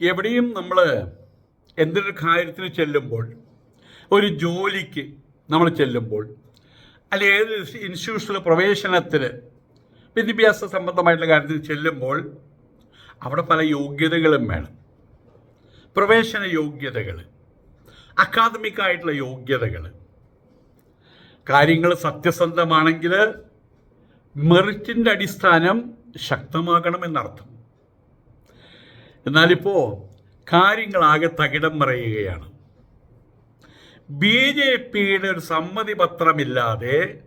എവിടെയും നമ്മൾ എന്തൊരു കാര്യത്തിന് ചെല്ലുമ്പോൾ ഒരു ജോലിക്ക് നമ്മൾ ചെല്ലുമ്പോൾ അല്ലെങ്കിൽ ഏത് ഇൻസ്റ്റിറ്റ്യൂഷനിലെ പ്രവേശനത്തിന് വിദ്യാഭ്യാസ സംബന്ധമായിട്ടുള്ള കാര്യത്തിൽ ചെല്ലുമ്പോൾ അവിടെ പല യോഗ്യതകളും വേണം. പ്രവേശന യോഗ്യതകൾ അക്കാദമിക് ആയിട്ടുള്ള യോഗ്യതകൾ കാര്യങ്ങൾ സത്യസന്ധമാണെങ്കിൽ മെറിറ്റിന്റെ അടിസ്ഥാനം ശക്തമാകണമെന്നർത്ഥം. എന്നാലിപ്പോൾ കാര്യങ്ങളാകെ തകിടം മറയുകയാണ്. ബി ജെ പിയുടെ ഒരു സമ്മതി പത്രമില്ലാതെ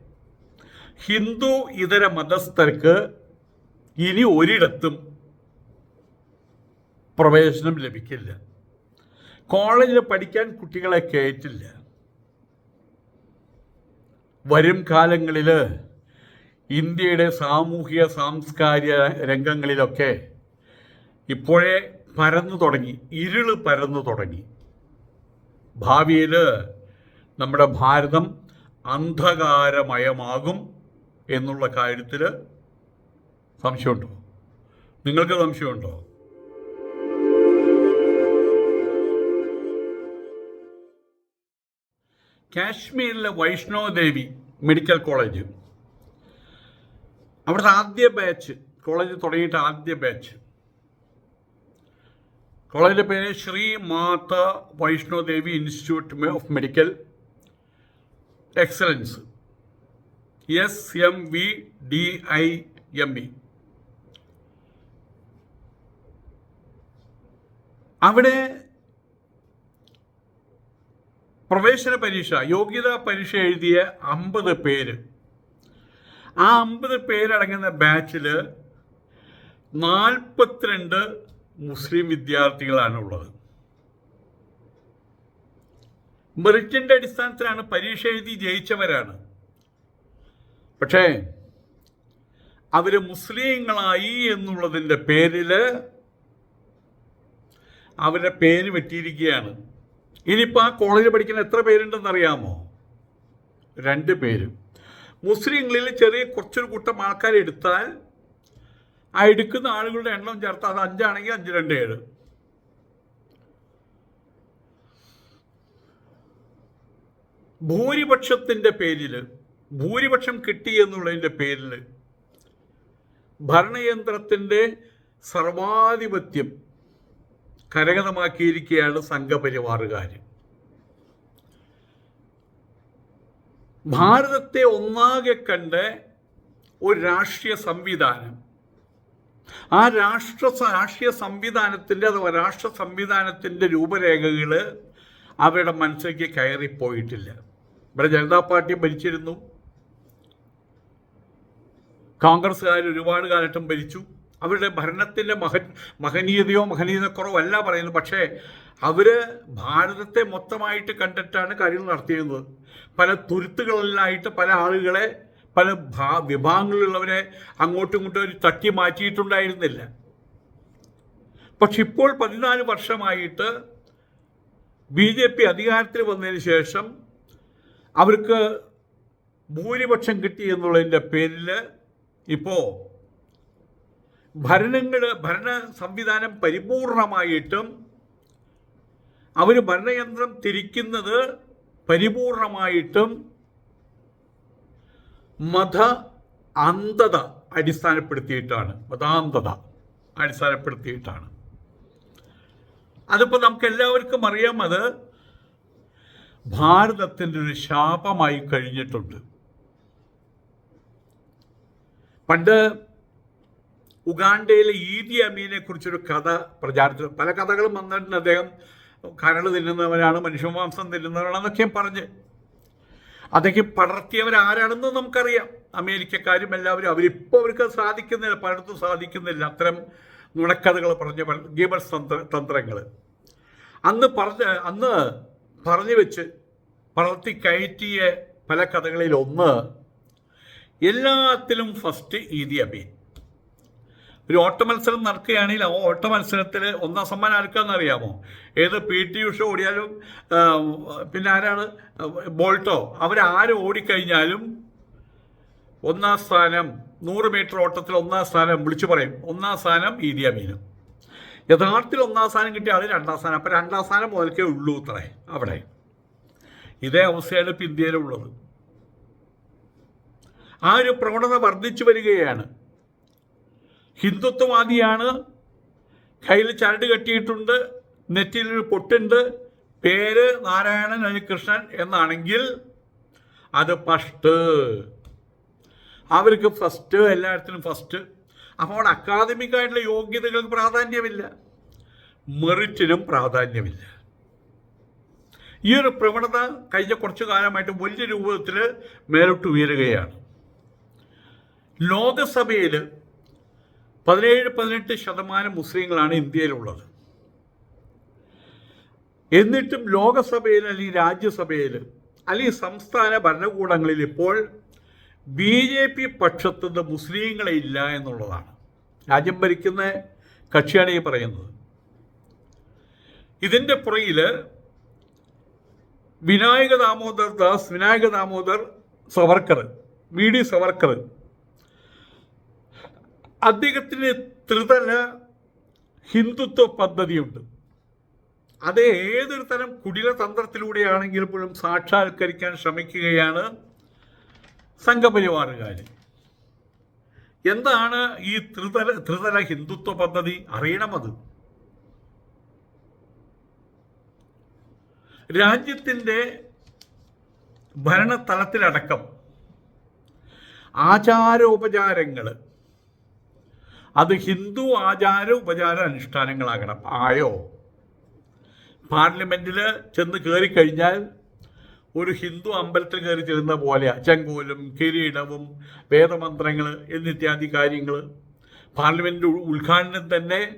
ഹിന്ദു ഇതര മതസ്ഥർക്ക് ഇനി ഒരിടത്തും പ്രവേശനം ലഭിക്കില്ല. കോളേജിൽ പഠിക്കാൻ കുട്ടികളെ കയറ്റില്ല. വരും കാലങ്ങളിൽ ഇന്ത്യയുടെ സാമൂഹിക സാംസ്കാരിക രംഗങ്ങളിലൊക്കെ ഇപ്പോഴേ പരന്നു തുടങ്ങി ഇരുൾ പരന്നു തുടങ്ങി. ഭാവിയിൽ നമ്മുടെ ഭാരതം അന്ധകാരമയമാകും എന്നുള്ള കാര്യത്തിൽ സംശയമുണ്ടോ? നിങ്ങൾക്ക് സംശയമുണ്ടോ? കാശ്മീരിലെ വൈഷ്ണവ് ദേവി മെഡിക്കൽ കോളേജ്. അവിടുത്തെ ആദ്യ ബാച്ച് കോളേജ് തുടങ്ങിയിട്ട് ആദ്യ ബാച്ച്. കോളേജിന്റെ പേര് Shri Mata Vaishno Devi institute of medical excellence. S M V D I M E അവിടെ പ്രവേശന പരീക്ഷ യോഗ്യതാ പരീക്ഷ എഴുതിയ അമ്പത് പേര്. ആ അമ്പത് പേരടങ്ങുന്ന ബാച്ചിൽ നാൽപ്പത്തിരണ്ട് മുസ്ലിം വിദ്യാർത്ഥികളാണ് ഉള്ളത്. മെറിറ്റിന്റെ അടിസ്ഥാനത്തിലാണ് പരീക്ഷ എഴുതി ജയിച്ചവരാണ്. പക്ഷേ അവർ മുസ്ലിങ്ങളായി എന്നുള്ളതിന്റെ പേരിൽ അവരുടെ പേര് വെട്ടിയിരിക്കുകയാണ്. ഇനിയിപ്പോൾ ആ കോളേജിൽ പഠിക്കുന്ന എത്ര പേരുണ്ടെന്ന് അറിയാമോ രണ്ട് പേര്. മുസ്ലിങ്ങളിൽ ചെറിയ കുറച്ചൊരു കൂട്ടം ആൾക്കാർ എടുത്താൽ ആ എടുക്കുന്ന ആളുകളുടെ എണ്ണം ചേർത്ത് അത് അഞ്ചാണെങ്കിൽ അഞ്ച് രണ്ട് ഏഴ്. ഭൂരിപക്ഷത്തിന്റെ പേരിൽ ഭൂരിപക്ഷം കിട്ടി എന്നുള്ളതിന്റെ പേരിൽ ഭരണയന്ത്രത്തിന്റെ സർവാധിപത്യം കരകതമാക്കിയിരിക്കുകയാണ് സംഘപരിവാറുകാർ ഭാരതത്തെ ഒന്നാകെ കണ്ട് ഒരു രാഷ്ട്രീയ സംവിധാനം ആ രാഷ്ട്ര രാഷ്ട്രീയ സംവിധാനത്തിന്റെ അഥവാ രാഷ്ട്ര സംവിധാനത്തിന്റെ രൂപരേഖകൾ അവരുടെ മനസ്സിലേക്ക് കയറിപ്പോയിട്ടില്ല. ഇവിടെ ജനതാ പാർട്ടി ഭരിച്ചിരുന്നു. കോൺഗ്രസ്സുകാർ ഒരുപാട് കാലഘട്ടം ഭരിച്ചു. അവരുടെ ഭരണത്തിന്റെ മഹ മഹനീയതയോ മഹനീയതക്കുറവല്ല പറയുന്നു പക്ഷേ അവർ ഭാരതത്തെ മൊത്തമായിട്ട് കണ്ടിട്ടാണ് കാര്യങ്ങൾ നടത്തിയിരുന്നത്. പല തുരുത്തുകളിലായിട്ട് പല ആളുകളെ പല ഭാ വിഭാഗങ്ങളിലുള്ളവരെ അങ്ങോട്ടും ഇങ്ങോട്ടും ഒരു തട്ടി മാറ്റിയിട്ടുണ്ടായിരുന്നില്ല. പക്ഷെ ഇപ്പോൾ പതിനാല് വർഷമായിട്ട് ബി ജെ പി അധികാരത്തിൽ വന്നതിന് ശേഷം അവർക്ക് ഭൂരിപക്ഷം കിട്ടി എന്നുള്ളതിന്റെ പേരിൽ ഇപ്പോൾ ഭരണങ്ങൾ ഭരണ സംവിധാനം പരിപൂർണമായിട്ടും അവർ ഭരണയന്ത്രം തിരിക്കുന്നത് പരിപൂർണമായിട്ടും മത അന്ധത അടിസ്ഥാനപ്പെടുത്തിയിട്ടാണ്. മതാന്ധത അടിസ്ഥാനപ്പെടുത്തിയിട്ടാണ്. അതിപ്പോൾ നമുക്ക് എല്ലാവർക്കും അറിയാം അത് ഭാരതത്തിന്റെ ഒരു ശാപമായി കഴിഞ്ഞിട്ടുണ്ട്. പണ്ട് ഉഗാണ്ടയിലെ ഈദി അമീനെ കുറിച്ചൊരു കഥ പ്രചാരത്തിൽ പല കഥകളും വന്നിട്ടുണ്ട്. അദ്ദേഹം കരൾ തിന്നുന്നവരാണ് മനുഷ്യമാംസം തിന്നുന്നവരാണെന്നൊക്കെ പറഞ്ഞ്. അതൊക്കെ പടർത്തിയവരാരാണെന്ന് നമുക്കറിയാം. അമേരിക്കക്കാരും എല്ലാവരും അവരിപ്പോൾ അവർക്ക് സാധിക്കുന്നില്ല പലയിടത്തും സാധിക്കുന്നില്ല. അത്തരം നുണക്കഥകൾ പറഞ്ഞ ഗീബൽസ് തന്ത്ര തന്ത്രങ്ങൾ അന്ന് പറഞ്ഞ് അന്ന് പറഞ്ഞു വെച്ച് പടർത്തി കയറ്റിയ പല കഥകളിൽ ഒന്ന് എല്ലാത്തിലും ഫസ്റ്റ് ഈദി അമീൻ ഒരു ഓട്ട മത്സരം നടക്കുകയാണെങ്കിൽ ആ ഓട്ട മത്സരത്തിൽ ഒന്നാം സമ്മാനം ആർക്കാന്ന് അറിയാമോ? ഏത് പി ടി ഉഷ ഓടിയാലും പിന്നെ ആരാണ്? ബോൾട്ടോ. അവരാര് ഓടിക്കഴിഞ്ഞാലും ഒന്നാം സ്ഥാനം നൂറ് മീറ്റർ ഓട്ടത്തിൽ ഒന്നാം സ്ഥാനം വിളിച്ചു പറയും. ഒന്നാം സ്ഥാനം ഈദിയ മീനും. യഥാർത്ഥത്തിൽ ഒന്നാം സ്ഥാനം കിട്ടിയ ആൾ രണ്ടാം സ്ഥാനം. അപ്പം രണ്ടാം സ്ഥാനം മുതൽക്കേ ഉള്ളൂ ഇത്രേ അവിടെ. ഇതേ അവസ്ഥയാണ് ഇപ്പം ഇന്ത്യയിലുള്ളത്. ആ ഒരു പ്രവണത വർദ്ധിച്ചു വരികയാണ്. ഹിന്ദുത്വവാദിയാണ്. കയ്യിൽ ചരട് കെട്ടിയിട്ടുണ്ട് നെറ്റിയിലൊരു പൊട്ടുണ്ട്. പേര് നാരായണൻ ഹരികൃഷ്ണൻ എന്നാണെങ്കിൽ അത് ഫസ്റ്റ്. അവർക്ക് ഫസ്റ്റ് എല്ലായിടത്തിനും ഫസ്റ്റ്. അപ്പോൾ അക്കാദമിക് ആയിട്ടുള്ള യോഗ്യതകൾക്ക് പ്രാധാന്യമില്ല. മെറിറ്റിനും പ്രാധാന്യമില്ല. ഈ ഒരു പ്രവണത കഴിഞ്ഞ കുറച്ചു കാലമായിട്ട് വലിയ രൂപത്തിൽ മേലോട്ട് ഉയരുകയാണ്. ലോകസഭയിൽ പതിനേഴ് പതിനെട്ട് ശതമാനം മുസ്ലിങ്ങളാണ് ഇന്ത്യയിലുള്ളത്. എന്നിട്ടും ലോകസഭയിൽ അല്ലെങ്കിൽ രാജ്യസഭയിൽ അല്ലെങ്കിൽ സംസ്ഥാന ഭരണകൂടങ്ങളിൽ ഇപ്പോൾ ബി ജെ പി പക്ഷത്തുനിന്ന് മുസ്ലിങ്ങളെ ഇല്ല എന്നുള്ളതാണ്. രാജ്യം ഭരിക്കുന്ന കക്ഷിയാണ് ഈ പറയുന്നത്. ഇതിന്റെ പുറകിൽ വിനായക ദാമോദർ ദാസ് വിനായക ദാമോദർ സവർക്കർ വി ഡി സവർക്കർ അദ്ദേഹത്തിന് ത്രിതല ഹിന്ദുത്വ പദ്ധതിയുണ്ട്. അത് ഏതൊരു തരം കുടില തന്ത്രത്തിലൂടെയാണെങ്കിൽ പോലും സാക്ഷാത്കരിക്കാൻ ശ്രമിക്കുകയാണ് സംഘപരിവാറുകാർ എന്താണ് ഈ ത്രിതല ത്രിതല ഹിന്ദുത്വ പദ്ധതി? അറിയണമത്. രാജ്യത്തിന്റെ ഭരണതലത്തിലടക്കം ആചാരോപചാരങ്ങൾ അത് ഹിന്ദു ആചാര ഉപചാര അനുഷ്ഠാനങ്ങളാകണം. ആയോ? പാർലമെന്റിൽ ചെന്ന് കയറിക്കഴിഞ്ഞാൽ ഒരു ഹിന്ദു അമ്പലത്തിൽ കയറി ചെല്ലുന്ന പോലെ ചെങ്കോലും കിരീടവും വേദമന്ത്രങ്ങൾ എന്നിത്യാദി കാര്യങ്ങൾ. പാർലമെന്റ് ഉദ്ഘാടനം തന്നെ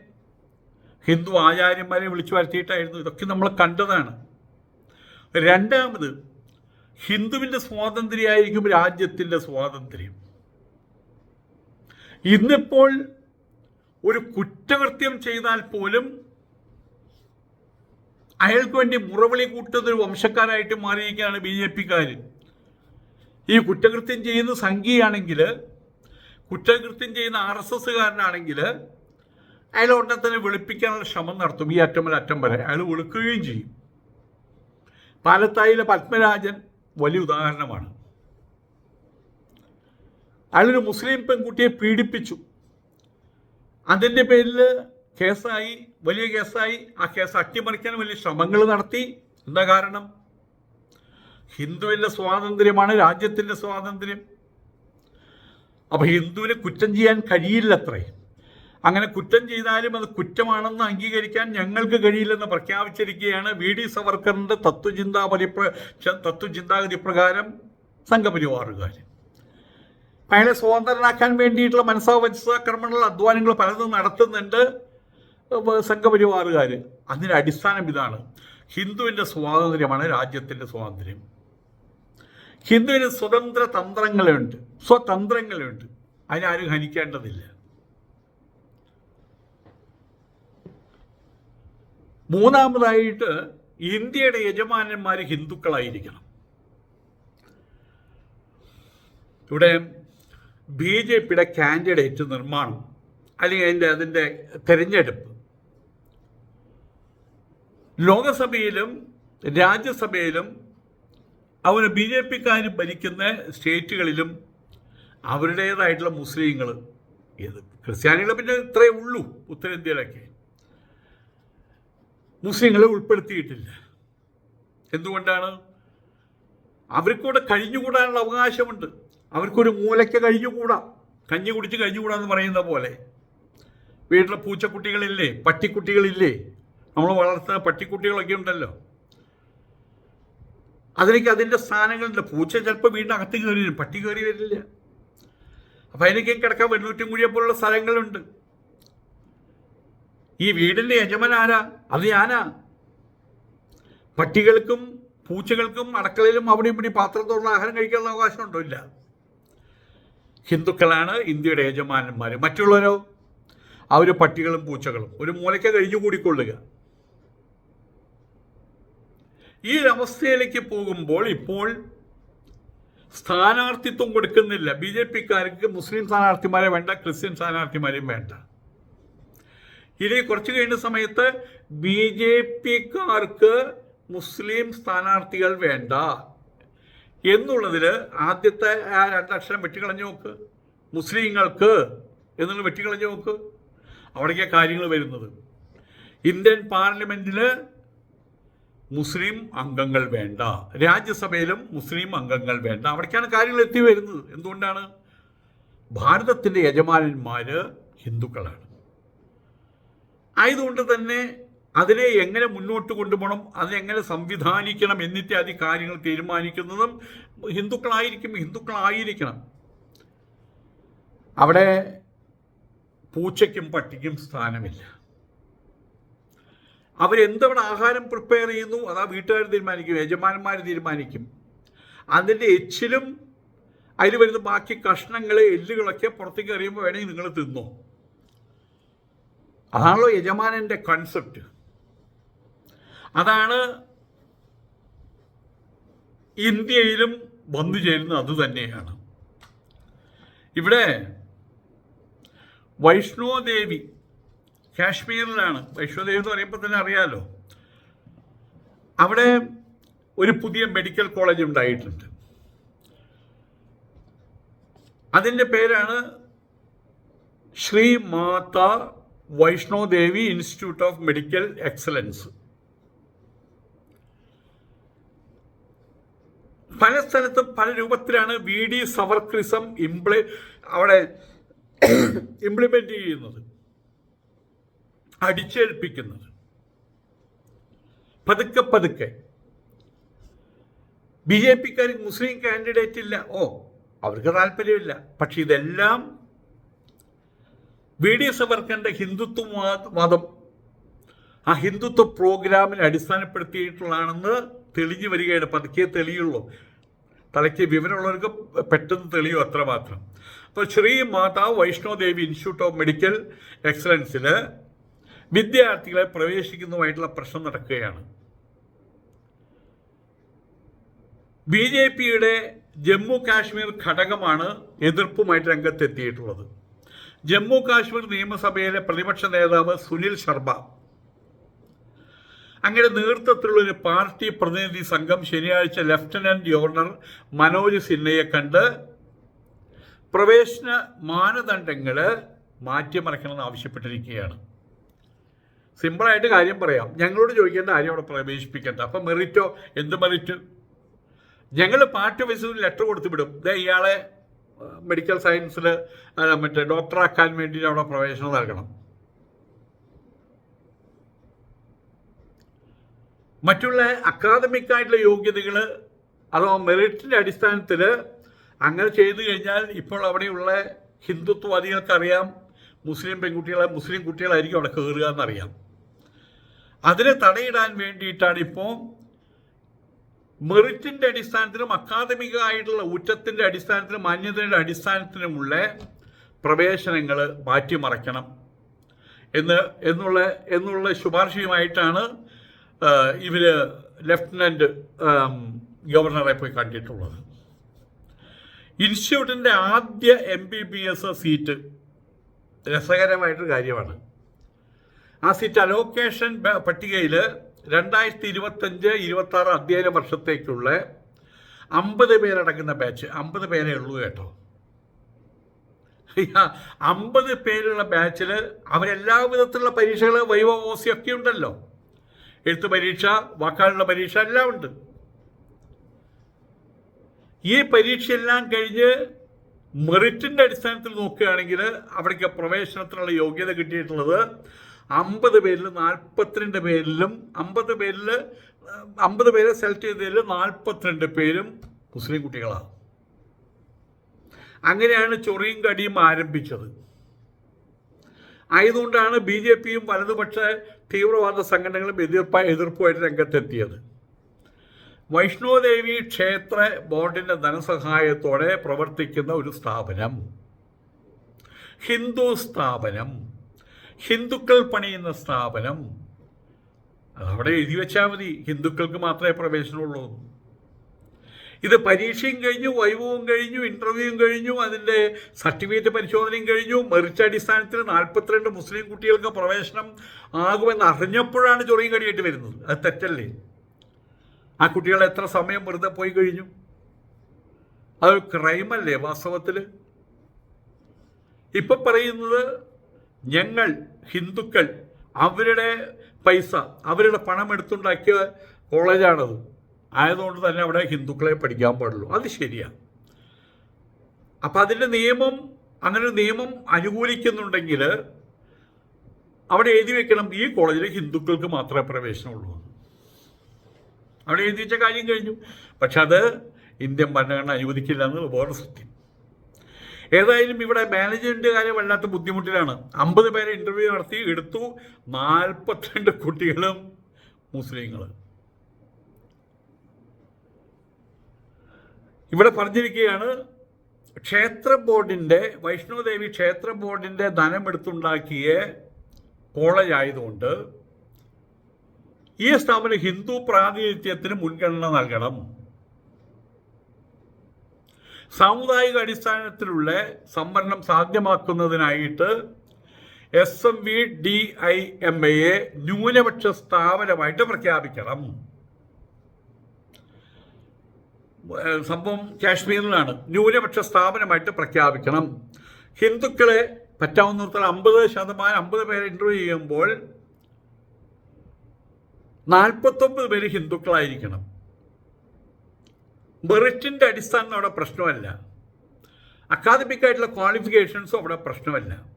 ഹിന്ദു ആചാര്യന്മാരെ വിളിച്ചു വരുത്തിയിട്ടായിരുന്നു. ഇതൊക്കെ നമ്മൾ കണ്ടതാണ്. രണ്ടാമത് ഹിന്ദുവിന്റെ സ്വാതന്ത്ര്യമായിരിക്കും രാജ്യത്തിന്റെ സ്വാതന്ത്ര്യം. ഇന്നിപ്പോൾ ഒരു കുറ്റകൃത്യം ചെയ്താൽ പോലും അയാൾക്ക് വേണ്ടി മുറവിളി കൂട്ടുന്ന ഒരു വംശക്കാരായിട്ട് മാറിയിരിക്കുകയാണ് ബി ജെ പിക്കാർ. ഈ കുറ്റകൃത്യം ചെയ്യുന്ന സംഘിയാണെങ്കിൽ കുറ്റകൃത്യം ചെയ്യുന്ന ആർ എസ് എസ്സുകാരനാണെങ്കിൽ അയാൾ ഉടനെ തന്നെ വെളുപ്പിക്കാനുള്ള ശ്രമം നടത്തും. ഈ അറ്റം വരെ അറ്റം വരെ. അയാൾ വെളുക്കുകയും ചെയ്യും. പാലത്തായിലെ പത്മരാജൻ വലിയ ഉദാഹരണമാണ്. അയാളൊരു മുസ്ലിം പെൺകുട്ടിയെ പീഡിപ്പിച്ചു. അതിന്റെ പേരിൽ കേസായി വലിയ കേസായി. ആ കേസ് അട്ടിമറിക്കാൻ വലിയ ശ്രമങ്ങൾ നടത്തി. എന്താ കാരണം? ഹിന്ദുവിന്റെ സ്വാതന്ത്ര്യമാണ് രാജ്യത്തിന്റെ സ്വാതന്ത്ര്യം. അപ്പോൾ ഹിന്ദുവിന് കുറ്റം ചെയ്യാൻ കഴിയില്ലത്രേ. അങ്ങനെ കുറ്റം ചെയ്താലും അത് കുറ്റമാണെന്ന് അംഗീകരിക്കാൻ ഞങ്ങൾക്ക് കഴിയില്ലെന്ന് പ്രഖ്യാപിച്ചിരിക്കുകയാണ് വി ഡി സവർക്കറിന്റെ തത്വചിന്താപരി തത്വചിന്താഗതി പ്രകാരം സംഘപരിവാറുകാർ അയാളെ സ്വതന്ത്രനാക്കാൻ വേണ്ടിയിട്ടുള്ള മനസ്സാവചാക്രമണങ്ങൾ അധ്വാനങ്ങൾ പലതും നടത്തുന്നുണ്ട് സംഘപരിവാറുകാർ അതിന്റെ അടിസ്ഥാനം ഇതാണ്. ഹിന്ദുവിന്റെ സ്വാതന്ത്ര്യമാണ് രാജ്യത്തിന്റെ സ്വാതന്ത്ര്യം. ഹിന്ദുവിന് സ്വതന്ത്ര തന്ത്രങ്ങളുണ്ട്. സ്വതന്ത്രങ്ങളുണ്ട്. അതിനാരും ഹനിക്കേണ്ടതില്ല. മൂന്നാമതായിട്ട് ഇന്ത്യയുടെ യജമാനന്മാർ ഹിന്ദുക്കളായിരിക്കണം. ഇവിടെ ബി ജെ പിയുടെ കാൻഡിഡേറ്റ് നിർമ്മാണം അല്ലെങ്കിൽ അതിന്റെ അതിന്റെ തെരഞ്ഞെടുപ്പ്. ലോകസഭയിലും രാജ്യസഭയിലും അവന് ബി ജെ പിക്കാർ ഭരിക്കുന്ന സ്റ്റേറ്റുകളിലും അവരുടേതായിട്ടുള്ള മുസ്ലിങ്ങൾ ഇത് ക്രിസ്ത്യാനികളെ പിന്നെ ഇത്രയേ ഉള്ളൂ ഉത്തരേന്ത്യയിലൊക്കെ. മുസ്ലിങ്ങളെ ഉൾപ്പെടുത്തിയിട്ടില്ല. എന്തുകൊണ്ടാണ്? അവർക്കൂടെ കഴിഞ്ഞുകൂടാനുള്ള അവകാശമുണ്ട്. അവർക്കൊരു മൂലയ്ക്ക് കഴിഞ്ഞുകൂടാ. കഞ്ഞി കുടിച്ച് കഴിഞ്ഞുകൂടാന്ന് പറയുന്ന പോലെ. വീട്ടിലെ പൂച്ചക്കുട്ടികളില്ലേ പട്ടിക്കുട്ടികളില്ലേ നമ്മൾ വളർത്തുന്ന പട്ടിക്കുട്ടികളൊക്കെ ഉണ്ടല്ലോ. അതിലേക്ക് അതിന്റെ സ്ഥാനങ്ങളുണ്ട്. പൂച്ച ചിലപ്പോൾ വീടിനകത്ത് കയറി വരും. പട്ടി കയറി വരില്ല. അപ്പം അതിനൊക്കെ കിടക്കാൻ വെണ്ണൂറ്റും കുഴിയെ പോലുള്ള സ്ഥലങ്ങളുണ്ട്. ഈ വീടിന്റെ യജമൻ ആരാ? അത് ഞാനാ. പട്ടികൾക്കും പൂച്ചകൾക്കും അടക്കളയിലും അവിടെയും ഇവിടെ പാത്രത്തോടുള്ള ആഹാരം കഴിക്കാനുള്ള അവകാശമുണ്ടോ ഇല്ല. ഹിന്ദുക്കളാണ് ഇന്ത്യയുടെ യജമാനന്മാർ മറ്റുള്ളവരോ? അവർ പട്ടികളും പൂച്ചകളും. ഒരു മൂലയ്ക്ക് കഴിഞ്ഞു കൂടിക്കൊള്ളുക ഈ ഒരവസ്ഥയിലേക്ക് പോകുമ്പോൾ ഇപ്പോൾ സ്ഥാനാർത്ഥിത്വം കൊടുക്കുന്നില്ല. ബി ജെ പിക്കാർക്ക് മുസ്ലിം സ്ഥാനാർത്ഥിമാരെ വേണ്ട ക്രിസ്ത്യൻ സ്ഥാനാർത്ഥിമാരെയും വേണ്ട. ഇനി കുറച്ച് കഴിഞ്ഞ സമയത്ത് ബി ജെ പിക്കാർക്ക് മുസ്ലിം സ്ഥാനാർത്ഥികൾ വേണ്ട. എന്നുള്ളതിൽ ആദ്യത്തെ ആ രണ്ടക്ഷരം വെട്ടിക്കളഞ്ഞു നോക്ക്. മുസ്ലിങ്ങൾക്ക് എന്നുള്ള വെട്ടിക്കളഞ്ഞു നോക്ക്. അവിടേക്ക് കാര്യങ്ങൾ വരുന്നത്. ഇന്ത്യൻ പാർലമെന്റിൽ മുസ്ലിം അംഗങ്ങൾ വേണ്ട. രാജ്യസഭയിലും മുസ്ലിം അംഗങ്ങൾ വേണ്ട. അവിടേക്കാണ് കാര്യങ്ങൾ എത്തി വരുന്നത്. എന്തുകൊണ്ടാണ്? ഭാരതത്തിന്റെ യജമാനന്മാർ ഹിന്ദുക്കളാണ്. ആയതുകൊണ്ട് തന്നെ അതിനെ എങ്ങനെ മുന്നോട്ട് കൊണ്ടുപോകണം അതിനെങ്ങനെ സംവിധാനിക്കണം എന്നിത്യാദി കാര്യങ്ങൾ തീരുമാനിക്കുന്നതും ഹിന്ദുക്കളായിരിക്കും ഹിന്ദുക്കളായിരിക്കണം. അവിടെ പൂച്ചയ്ക്കും പട്ടിക്കും സ്ഥാനമില്ല. അവരെന്തവിടെ ആഹാരം പ്രിപ്പയർ ചെയ്യുന്നു അതാ വീട്ടുകാർ തീരുമാനിക്കും യജമാനന്മാർ തീരുമാനിക്കും. അതിന്റെ എച്ചിലും അതിൽ വരുന്ന ബാക്കി കഷ്ണങ്ങൾ എല്ലുകളൊക്കെ പുറത്തേക്ക് എറിയുമ്പോൾ വേണമെങ്കിൽ നിങ്ങൾ തിന്നോ. അതാണല്ലോ യജമാനന്റെ കൺസെപ്റ്റ് അതാണ് ഇന്ത്യയിലും വന്നു ചേരുന്നത് അതുതന്നെയാണ് ഇവിടെ വൈഷ്ണോദേവി കാശ്മീരിലാണ്. വൈഷ്ണോദേവി എന്ന് പറയുമ്പോൾ തന്നെ അറിയാലോ. അവിടെ ഒരു പുതിയ മെഡിക്കൽ കോളേജ് ഉണ്ടായിട്ടുണ്ട്. അതിന്റെ പേരാണ് Shri Mata Vaishno Devi institute of medical excellence. പല സ്ഥലത്തും പല രൂപത്തിലാണ് വി ഡി സവർക്രിസം ഇംപ്ലി അവിടെ ഇംപ്ലിമെന്റ് ചെയ്യുന്നത്. അടിച്ചേൽപ്പിക്കുന്നത്. പതുക്കെ പതുക്കെ. ബി ജെ പിക്കാർ മുസ്ലിം കാൻഡിഡേറ്റ് ഇല്ല. ഓ അവർക്ക് താല്പര്യമില്ല. പക്ഷെ ഇതെല്ലാം വി ഡി സവർക്കറിന്റെ ഹിന്ദുത്വ വാദം ആ ഹിന്ദുത്വ പ്രോഗ്രാമിനെ അടിസ്ഥാനപ്പെടുത്തിയിട്ടുള്ളതാണെന്ന് തെളിഞ്ഞു വരികയാണ്. പതുക്കെ തെളിയുള്ളൂ. തലയ്ക്ക് വിവരമുള്ളവർക്ക് പെട്ടെന്ന് തെളിയും അത്രമാത്രം അപ്പോൾ Shri Mata Vaishno Devi institute of medical എക്സലൻസിൽ വിദ്യാർത്ഥികളെ പ്രവേശിക്കുന്നതുമായിട്ടുള്ള പ്രശ്നം നടക്കുകയാണ്. ബി ജെ പിയുടെ ജമ്മു കാശ്മീർ ഘടകമാണ് എതിർപ്പുമായിട്ട് രംഗത്തെത്തിയിട്ടുള്ളത്. ജമ്മു കാശ്മീർ നിയമസഭയിലെ പ്രതിപക്ഷ നേതാവ് സുനിൽ ശർമ്മ അങ്ങനെ നേതൃത്വത്തിലുള്ള ഒരു പാർട്ടി പ്രതിനിധി സംഘം ശനിയാഴ്ച ലഫ്റ്റനന്റ് ഗവർണർ മനോജ് സിൻഹയെ കണ്ട് പ്രവേശന മാനദണ്ഡങ്ങൾ മാറ്റിമറിക്കണമെന്ന് ആവശ്യപ്പെട്ടിരിക്കുകയാണ്. സിമ്പിളായിട്ട് കാര്യം പറയാം. ഞങ്ങളോട് ചോദിക്കേണ്ട കാര്യം അവിടെ പ്രവേശിപ്പിക്കേണ്ട. അപ്പം മെറിറ്റോ? എന്ത് മെറിറ്റ്? ഞങ്ങൾ പാർട്ടി ഓഫീസിൽ ലെറ്റർ കൊടുത്തു വിടും. ദേ ഇയാളെ മെഡിക്കൽ സയൻസിൽ മറ്റേ ഡോക്ടറാക്കാൻ വേണ്ടിയിട്ട് അവിടെ പ്രവേശനം നൽകണം. മറ്റുള്ള അക്കാദമിക് ആയിട്ടുള്ള യോഗ്യതകൾ അഥവാ മെറിറ്റിന്റെ അടിസ്ഥാനത്തിൽ അങ്ങനെ ചെയ്തു കഴിഞ്ഞാൽ ഇപ്പോൾ അവിടെയുള്ള ഹിന്ദുത്വവാദികൾക്കറിയാം മുസ്ലിം പെൺകുട്ടികളെ മുസ്ലിം കുട്ടികളായിരിക്കും അവിടെ കയറുക എന്നറിയാം. അതിനെ തടയിടാൻ വേണ്ടിയിട്ടാണ് ഇപ്പോൾ മെറിറ്റിന്റെ അടിസ്ഥാനത്തിലും അക്കാദമികമായിട്ടുള്ള ഊറ്റത്തിന്റെ അടിസ്ഥാനത്തിലും മാന്യതയുടെ അടിസ്ഥാനത്തിലുമുള്ള പ്രവേശനങ്ങൾ മാറ്റിമറയ്ക്കണം എന്ന് എന്നുള്ള എന്നുള്ള ശുപാർശയുമായിട്ടാണ് ഇവർ ലെഫ്റ്റനന്റ് ഗവർണറെ പോയി കണ്ടിട്ടുള്ളത്. ഇൻസ്റ്റിറ്റ്യൂട്ടിന്റെ ആദ്യ M B B S seat രസകരമായിട്ടൊരു കാര്യമാണ്. ആ സീറ്റ് അലോക്കേഷൻ പട്ടികയിൽ രണ്ടായിരത്തി ഇരുപത്തഞ്ച് ഇരുപത്തി ആറ് അധ്യയന വർഷത്തേക്കുള്ള അമ്പത് പേരടങ്ങുന്ന ബാച്ച്. അമ്പത് പേരേ ഉള്ളൂ കേട്ടോ. അമ്പത് പേരുള്ള ബാച്ചിൽ അവരെല്ലാ വിധത്തിലുള്ള പരീക്ഷകൾ ഒക്കെ ഉണ്ടല്ലോ. എഴുത്ത് പരീക്ഷ വാക്കാലുള്ള പരീക്ഷ എല്ലാം ഉണ്ട്. ഈ പരീക്ഷയെല്ലാം കഴിഞ്ഞ് മെറിറ്റിന്റെ അടിസ്ഥാനത്തിൽ നോക്കുകയാണെങ്കിൽ അവിടേക്ക് പ്രവേശനത്തിനുള്ള യോഗ്യത കിട്ടിയിട്ടുള്ളത് അമ്പത് പേരിൽ നാൽപ്പത്തിരണ്ട് പേരിലും അമ്പത് പേരിൽ അമ്പത് പേരെ സെലക്ട് ചെയ്തതിൽ നാൽപ്പത്തിരണ്ട് പേരും മുസ്ലിം കുട്ടികളാണ്. അങ്ങനെയാണ് ചൊറിയും കടിയും ആരംഭിച്ചത്. ആയതുകൊണ്ടാണ് ബി ജെ പിയും വലതുപക്ഷ തീവ്രവാദ സംഘടനകളും എതിർപ്പ എതിർപ്പുമായിട്ട് രംഗത്തെത്തിയത്. വൈഷ്ണോദേവി ക്ഷേത്ര ബോർഡിന്റെ ധനസഹായത്തോടെ പ്രവർത്തിക്കുന്ന ഒരു സ്ഥാപനം. ഹിന്ദു സ്ഥാപനം. ഹിന്ദുക്കൾ പണിയുന്ന സ്ഥാപനം. അതവിടെ എഴുതി വെച്ചാൽ മതി. ഹിന്ദുക്കൾക്ക് മാത്രമേ പ്രവേശനമുള്ളൂ. ഇത് പരീക്ഷയും കഴിഞ്ഞു വൈവവും കഴിഞ്ഞു ഇന്റർവ്യൂവും കഴിഞ്ഞു അതിന്റെ സർട്ടിഫിക്കറ്റ് പരിശോധനയും കഴിഞ്ഞു. മെറിറ്റ് അടിസ്ഥാനത്തിൽ നാൽപ്പത്തിരണ്ട് മുസ്ലിം കുട്ടികൾക്ക് പ്രവേശനം ആകുമെന്ന് അറിഞ്ഞപ്പോഴാണ് ചൊറിയും കടിയായിട്ട് വരുന്നത്. അത് തെറ്റല്ലേ? ആ കുട്ടികൾ എത്ര സമയം വെറുതെ പോയി കഴിഞ്ഞു? അതൊരു ക്രൈമല്ലേ വാസ്തവത്തിൽ? ഇപ്പം പറയുന്നത് ഞങ്ങൾ ഹിന്ദുക്കൾ അവരുടെ പൈസ അവരുടെ പണം എടുത്തുണ്ടാക്കിയ കോളേജാണത് ആയതുകൊണ്ട് തന്നെ അവിടെ ഹിന്ദുക്കളെ പഠിക്കാൻ പാടുള്ളൂ. അത് ശരിയാണ് അപ്പം അതിന്റെ നിയമം അങ്ങനെ നിയമം അനുകൂലിക്കുന്നുണ്ടെങ്കിൽ അവിടെ എഴുതി വെക്കണം. ഈ കോളേജിൽ ഹിന്ദുക്കൾക്ക് മാത്രമേ പ്രവേശനമുള്ളൂ. അവിടെ എഴുതി വെച്ച കാര്യം കഴിഞ്ഞു. പക്ഷെ അത് ഇന്ത്യൻ ഭരണഘടന അനുവദിക്കില്ല എന്ന് വേറെ സത്യം. ഏതായാലും ഇവിടെ മാനേജ്മെന്റ് കാര്യം വല്ലാത്ത ബുദ്ധിമുട്ടിലാണ്. അമ്പത് പേരെ ഇന്റർവ്യൂ നടത്തി എടുത്തു. നാൽപ്പത്തിരണ്ട് കുട്ടികളും മുസ്ലിങ്ങൾ ഇവിടെ പറഞ്ഞിരിക്കുകയാണ് ക്ഷേത്ര ബോർഡിന്റെ വൈഷ്ണോദേവി ക്ഷേത്ര ബോർഡിന്റെ ധനമെടുത്തുണ്ടാക്കിയ കോളേജ് ആയതുകൊണ്ട് ഈ സ്ഥാപനം ഹിന്ദു പ്രാതിനിധ്യത്തിന് മുൻഗണന നൽകണം. സാമുദായിക അടിസ്ഥാനത്തിലുള്ള സംവരണം സാധ്യമാക്കുന്നതിനായിട്ട് S M V D I M എയെ ന്യൂനപക്ഷ സ്ഥാപനമായിട്ട് പ്രഖ്യാപിക്കണം. സംഭവം കാശ്മീരിലാണ് ന്യൂനപക്ഷ സ്ഥാപനമായിട്ട് പ്രഖ്യാപിക്കണം. ഹിന്ദുക്കളെ പറ്റാവുന്നിടത്തോളം അമ്പത് ശതമാനം അമ്പത് പേരെ ഇന്റർവ്യൂ ചെയ്യുമ്പോൾ നാൽപ്പത്തൊമ്പത് പേര് ഹിന്ദുക്കളായിരിക്കണം. മെറിറ്റിന്റെ അടിസ്ഥാനം അവിടെ പ്രശ്നമല്ല. അക്കാദമിക് ആയിട്ടുള്ള ക്വാളിഫിക്കേഷൻസും അവിടെ പ്രശ്നമല്ല.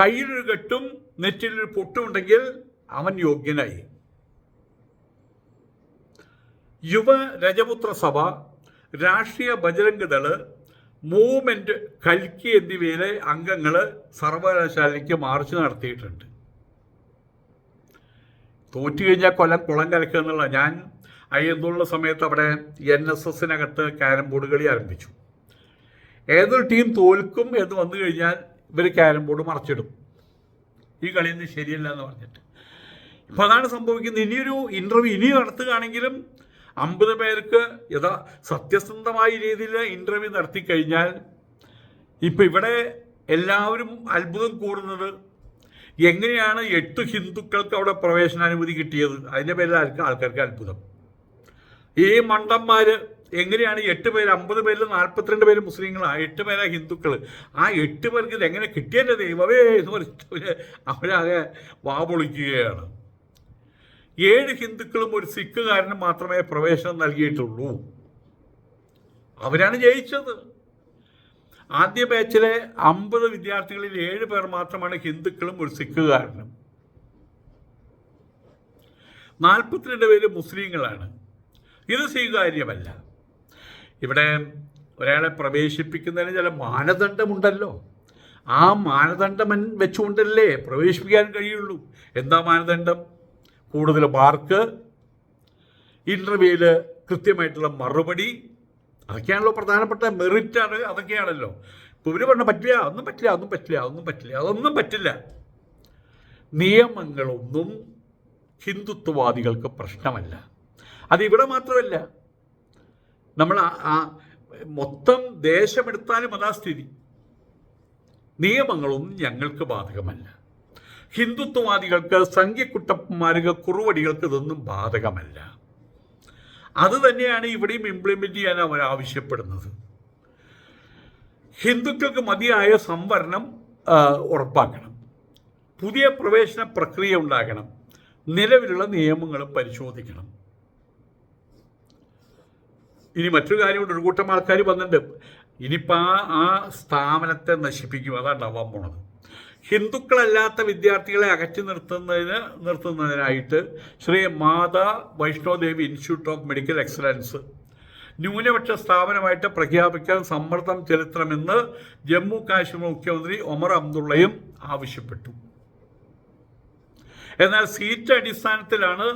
കയ്യിലൊരു കെട്ടും നെറ്റിലൊരു പൊട്ടും ഉണ്ടെങ്കിൽ അവൻ യോഗ്യനായി. യുവ രജപുത്ര സഭ രാഷ്ട്രീയ ബജരംഗ് ദൾ മൂവ്മെന്റ് കൽക്കി എന്നിവയിലെ അംഗങ്ങൾ സർവകലാശാലയ്ക്ക് മാർച്ച് നടത്തിയിട്ടുണ്ട്. തോറ്റു കഴിഞ്ഞാൽ കൊല്ലം കുളം കലക്കുക എന്നുള്ള ഞാൻ അയ്യന്നുള്ള സമയത്ത് അവിടെ എൻ എസ് എസിനകത്ത് ക്യാരം ബോർഡ് കളി ആരംഭിച്ചു. ഏതൊരു ടീം തോൽക്കും എന്ന് വന്നു കഴിഞ്ഞാൽ ഇവർ ക്യാരം ബോർഡ് മറച്ചിടും. ഈ കളിയൊന്നും ശരിയല്ല എന്ന് പറഞ്ഞിട്ട്. ഇപ്പം അതാണ് സംഭവിക്കുന്നത്. ഇനിയൊരു ഇന്റർവ്യൂ ഇനി നടത്തുകയാണെങ്കിലും അമ്പത് പേർക്ക് യഥാ സത്യസന്ധമായ രീതിയിൽ ഇന്റർവ്യൂ നടത്തി കഴിഞ്ഞാൽ ഇപ്പം ഇവിടെ എല്ലാവരും അത്ഭുതം കൂടുന്നത് എങ്ങനെയാണ് എട്ട് ഹിന്ദുക്കൾക്ക് അവിടെ പ്രവേശനാനുമതി കിട്ടിയത്? അതിന്റെ പേരിൽ ആൾക്ക് ആൾക്കാർക്ക് അത്ഭുതം. ഈ മണ്ടന്മാര് എങ്ങനെയാണ് എട്ട് പേര് അമ്പത് പേരിൽ നാൽപ്പത്തിരണ്ട് പേര് മുസ്ലിങ്ങളാണ് എട്ട് പേരാ ഹിന്ദുക്കൾ ആ എട്ട് പേർക്ക് ഇത് എങ്ങനെ കിട്ടിയല്ലേ ദൈവമേ എന്ന് പറഞ്ഞിട്ട് അവരാകെ വാ വാപൊളിക്കുകയാണ് ഏഴ് ഹിന്ദുക്കളും ഒരു സിഖുകാരനും മാത്രമേ പ്രവേശനം നൽകിയിട്ടുള്ളൂ. അവരാണ് ജയിച്ചത്. ആദ്യ ബാച്ചിലെ അമ്പത് വിദ്യാർത്ഥികളിൽ ഏഴ് പേർ മാത്രമാണ് ഹിന്ദുക്കളും ഒരു സിഖുകാരനും. നാൽപ്പത്തിരണ്ട് പേര് മുസ്ലിങ്ങളാണ്. ഇത് സ്വീകാര്യമല്ല. ഇവിടെ ഒരാളെ പ്രവേശിപ്പിക്കുന്നതിന് ചില മാനദണ്ഡമുണ്ടല്ലോ. ആ മാനദണ്ഡം വെച്ചുകൊണ്ടല്ലേ പ്രവേശിപ്പിക്കാൻ കഴിയുള്ളൂ? എന്താ മാനദണ്ഡം? കൂടുതൽ മാർക്ക്. ഇന്റർവ്യൂവിൽ കൃത്യമായിട്ടുള്ള മറുപടി. അതൊക്കെയാണല്ലോ പ്രധാനപ്പെട്ട മെറിറ്റാണ് അതൊക്കെയാണല്ലോ. ഇപ്പോൾ ഇവർ പറഞ്ഞ പറ്റില്ല ഒന്നും പറ്റില്ല ഒന്നും പറ്റില്ല ഒന്നും പറ്റില്ല അതൊന്നും പറ്റില്ല. നിയമങ്ങളൊന്നും ഹിന്ദുത്വവാദികൾക്ക് പ്രശ്നമല്ല. അത് ഇവിടെ മാത്രമല്ല. നമ്മൾ ആ- മൊത്തം ദേശമെടുത്താലും അതാ സ്ഥിതി. നിയമങ്ങളൊന്നും ഞങ്ങൾക്ക് ബാധകമല്ല. ഹിന്ദുത്വവാദികൾക്ക് സംഖ്യക്കുട്ടന്മാർക്ക് കുറുവടികൾക്ക് ഇതൊന്നും ബാധകമല്ല. അത് തന്നെയാണ് ഇവിടെയും ഇംപ്ലിമെന്റ് ചെയ്യാൻ അവർ ആവശ്യപ്പെടുന്നത്. ഹിന്ദുക്കൾക്ക് മതിയായ സംവരണം ഉറപ്പാക്കണം. പുതിയ പ്രവേശന പ്രക്രിയ ഉണ്ടാകണം. നിലവിലുള്ള നിയമങ്ങൾ പരിശോധിക്കണം. ഇനി മറ്റൊരു കാര്യമുണ്ട്. ഒരു കൂട്ടം ആൾക്കാർ വന്നിട്ടുണ്ട്. ഇനിയിപ്പോൾ ആ ആ സ്ഥാപനത്തെ നശിപ്പിക്കും. അതാണ് ഉണ്ടാവാൻ പോണത്. ഹിന്ദുക്കളല്ലാത്ത വിദ്യാർത്ഥികളെ അകറ്റി നിർത്തുന്നതിന് നിർത്തുന്നതിനായിട്ട് Shri Mata Vaishno Devi institute of medical excellence ന്യൂനപക്ഷ സ്ഥാപനമായിട്ട് പ്രഖ്യാപിക്കാൻ സമ്മർദ്ദം ചെലുത്തണമെന്ന് ജമ്മു കാശ്മീർ മുഖ്യമന്ത്രി ഒമർ അബ്ദുള്ളയും ആവശ്യപ്പെട്ടു. എന്നാൽ സീറ്റ് അടിസ്ഥാനത്തിലാണ്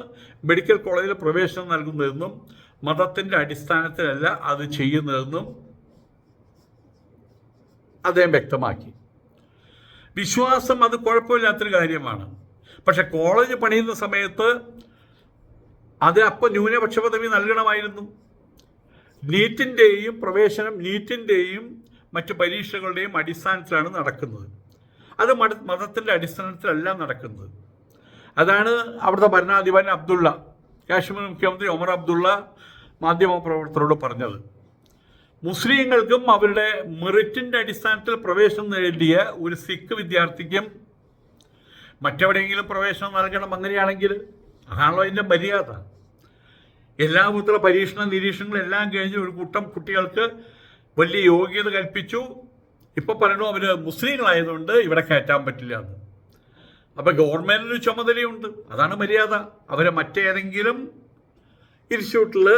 മെഡിക്കൽ കോളേജിൽ പ്രവേശനം നൽകുന്നതെന്നും മതത്തിന്റെ അടിസ്ഥാനത്തിലല്ല അത് ചെയ്യുന്നതെന്നും അദ്ദേഹം വ്യക്തമാക്കി. വിശ്വാസം അത് കുഴപ്പമില്ലാത്തൊരു കാര്യമാണ്. പക്ഷെ കോളേജ് പണിയുന്ന സമയത്ത് അത് അപ്പം ന്യൂനപക്ഷ പദവി നൽകണമായിരുന്നു. നീറ്റിന്റെയും പ്രവേശനം നീറ്റിന്റെയും മറ്റു പരീക്ഷകളുടെയും അടിസ്ഥാനത്തിലാണ് നടക്കുന്നത്. അത് മത മതത്തിന്റെ അടിസ്ഥാനത്തിലല്ല നടക്കുന്നത്. അതാണ് അവിടുത്തെ ഭരണാധിപൻ അബ്ദുള്ള കാശ്മീർ മുഖ്യമന്ത്രി ഒമർ അബ്ദുള്ള മാധ്യമപ്രവർത്തകരോട് പറഞ്ഞത്. മുസ്ലിങ്ങൾക്കും അവരുടെ മെറിറ്റിന്റെ അടിസ്ഥാനത്തിൽ പ്രവേശനം നേടിയ ഒരു സിഖ് വിദ്യാർത്ഥിക്കും മറ്റെവിടെയെങ്കിലും പ്രവേശനം നൽകണം അങ്ങനെയാണെങ്കിൽ അതാണല്ലോ അതിന്റെ മര്യാദ. എല്ലാ വിധത്തിലുള്ള പരീക്ഷണ നിരീക്ഷണങ്ങളെല്ലാം കഴിഞ്ഞ് ഒരു കൂട്ടം കുട്ടികൾക്ക് വലിയ യോഗ്യത കൽപ്പിച്ചു. ഇപ്പോൾ പറയണു അവർ മുസ്ലിങ്ങളായതുകൊണ്ട് ഇവിടെ കയറ്റാൻ പറ്റില്ല എന്ന്. അപ്പോൾ ഗവൺമെന്റിന് ചുമതലയുണ്ട്. അതാണ് മര്യാദ. അവരെ മറ്റേതെങ്കിലും ഇൻസ്റ്റിറ്റ്യൂട്ടിൽ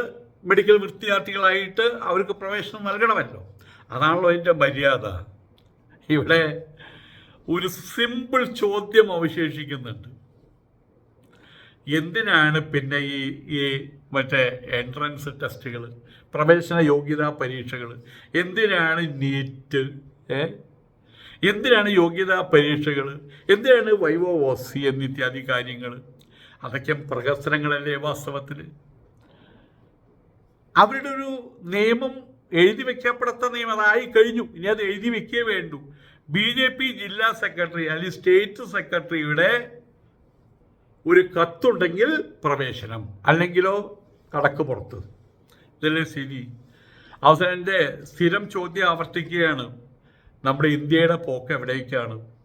മെഡിക്കൽ വിദ്യാർത്ഥികളായിട്ട് അവർക്ക് പ്രവേശനം നൽകണമല്ലോ. അതാണല്ലോ അതിന്റെ മര്യാദ. ഇവിടെ ഒരു സിമ്പിൾ ചോദ്യം അവശേഷിക്കുന്നുണ്ട്. എന്തിനാണ് പിന്നെ ഈ ഈ മറ്റേ എൻട്രൻസ് ടെസ്റ്റുകൾ പ്രവേശന യോഗ്യതാ പരീക്ഷകൾ? എന്തിനാണ് നീറ്റ് ഏ? എന്തിനാണ് യോഗ്യതാ പരീക്ഷകൾ? എന്തിനാണ് വൈവോ ഓസി എന്നിത്യാദി കാര്യങ്ങൾ? അതൊക്കെ പ്രഹസനങ്ങളല്ലേ വാസ്തവത്തിൽ? അവരുടെ ഒരു നിയമം എഴുതി വെക്കപ്പെടാത്ത നിയമം അതായി കഴിഞ്ഞു. ഇനി അത് എഴുതി വെക്കേ വേണ്ടു. ബി ജെ പി ജില്ലാ സെക്രട്ടറി അല്ലെങ്കിൽ സ്റ്റേറ്റ് സെക്രട്ടറിയുടെ ഒരു കത്തുണ്ടെങ്കിൽ പ്രവേശനം അല്ലെങ്കിലോ കടക്ക് പുറത്ത്. ഇതല്ലേ സ്ഥിതി. അവസാനം സ്ഥിരം ചോദ്യം ആവർത്തിക്കുകയാണ്. നമ്മുടെ ഇന്ത്യയുടെ പോക്ക് എവിടേക്കാണ്?